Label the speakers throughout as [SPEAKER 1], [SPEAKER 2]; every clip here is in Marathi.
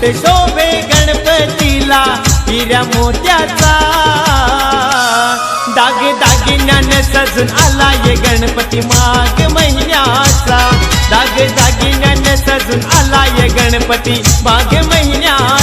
[SPEAKER 1] मोत्याचा मुकुट शोभे गणपतीला हिऱ्या मोत्याचा. दाग दागिन्यान सजून आला ये गणपती माग महिन्याचा. दाग दागिन्यान सजून आला ये गणपती माग महिन्याचा.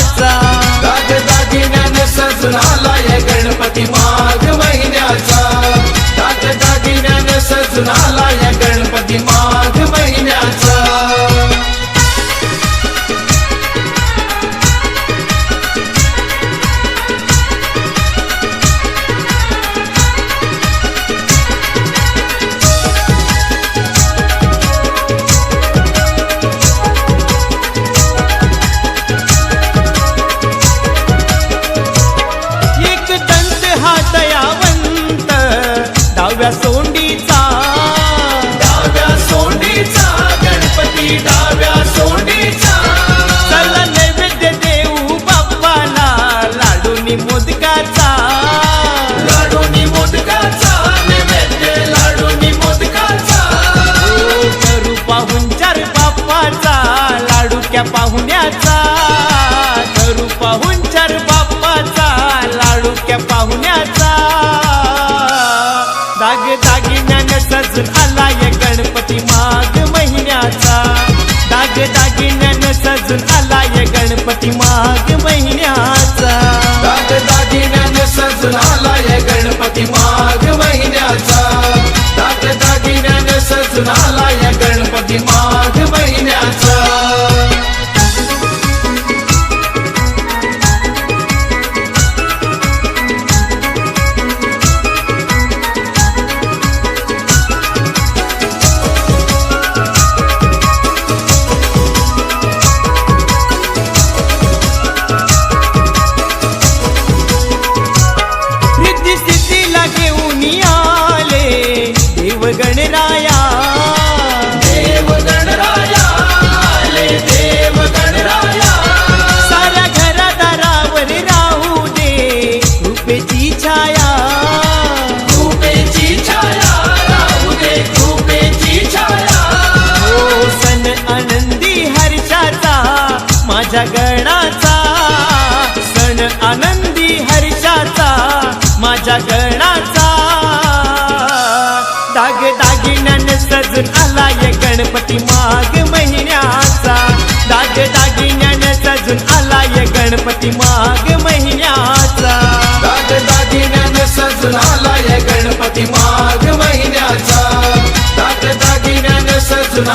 [SPEAKER 2] दाग दागिन्यान सजून आलाय गणपती
[SPEAKER 1] माग महिन्याचा. दाग दागिन्याने सजून
[SPEAKER 2] आलाय
[SPEAKER 1] माझ्या गणाचा सण आनंदी हर्षाचा, माझ्या गणाचा. दाग दागिन्याने सजून आला ये गणपती माग महिन्याचा. दाग दागिन्याने सजून आला ये गणपती माग महिन्याचा.
[SPEAKER 2] दाग दागिन्याने सजून आलाय गणपती माघ महिन्याचा. दाग दागिन्याने सजून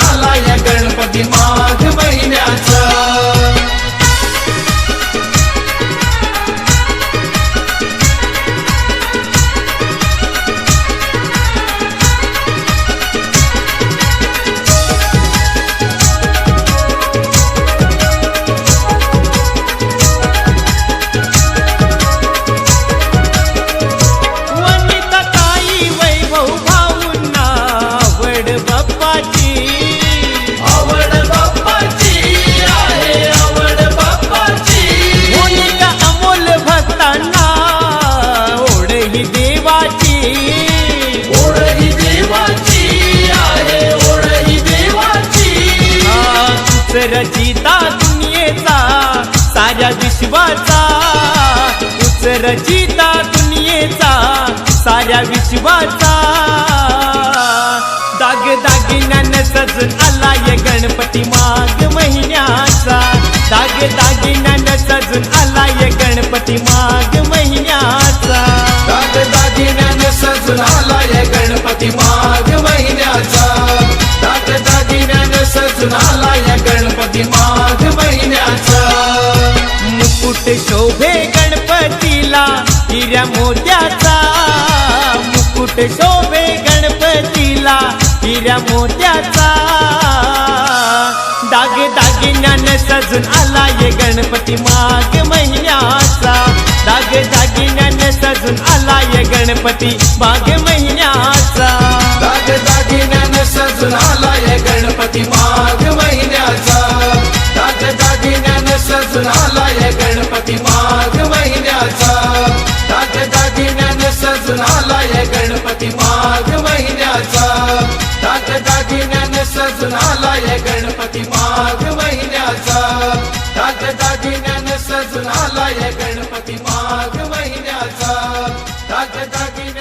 [SPEAKER 1] विश्वाचा तूच रचिता दुनियेचा साऱ्या विश्वाचा. दाग दागिन्यान सज आला ये गणपती माग महिन्याचा. दाग दागिन्यान सज आला ये गणपती माग महिन्याचा. मुकुट शोभे गणपतीला हिऱ्या मोत्याचा. दाग दागिन्यान सजून आला ये गणपती माग महिन्याचा. दाग दागिन्यान सजून आला ये गणपती माग महिन्याचा.
[SPEAKER 2] दाग दागिन्यान सजून आला ये गणपती माग महिन्याचा. दाग दागिन्यान सजून आला असून आलाय गणपती माघ महिन्याचा. दाग दागिन्यान सजून आलाय गणपती माघ महिन्याचा. दाग दागिन्या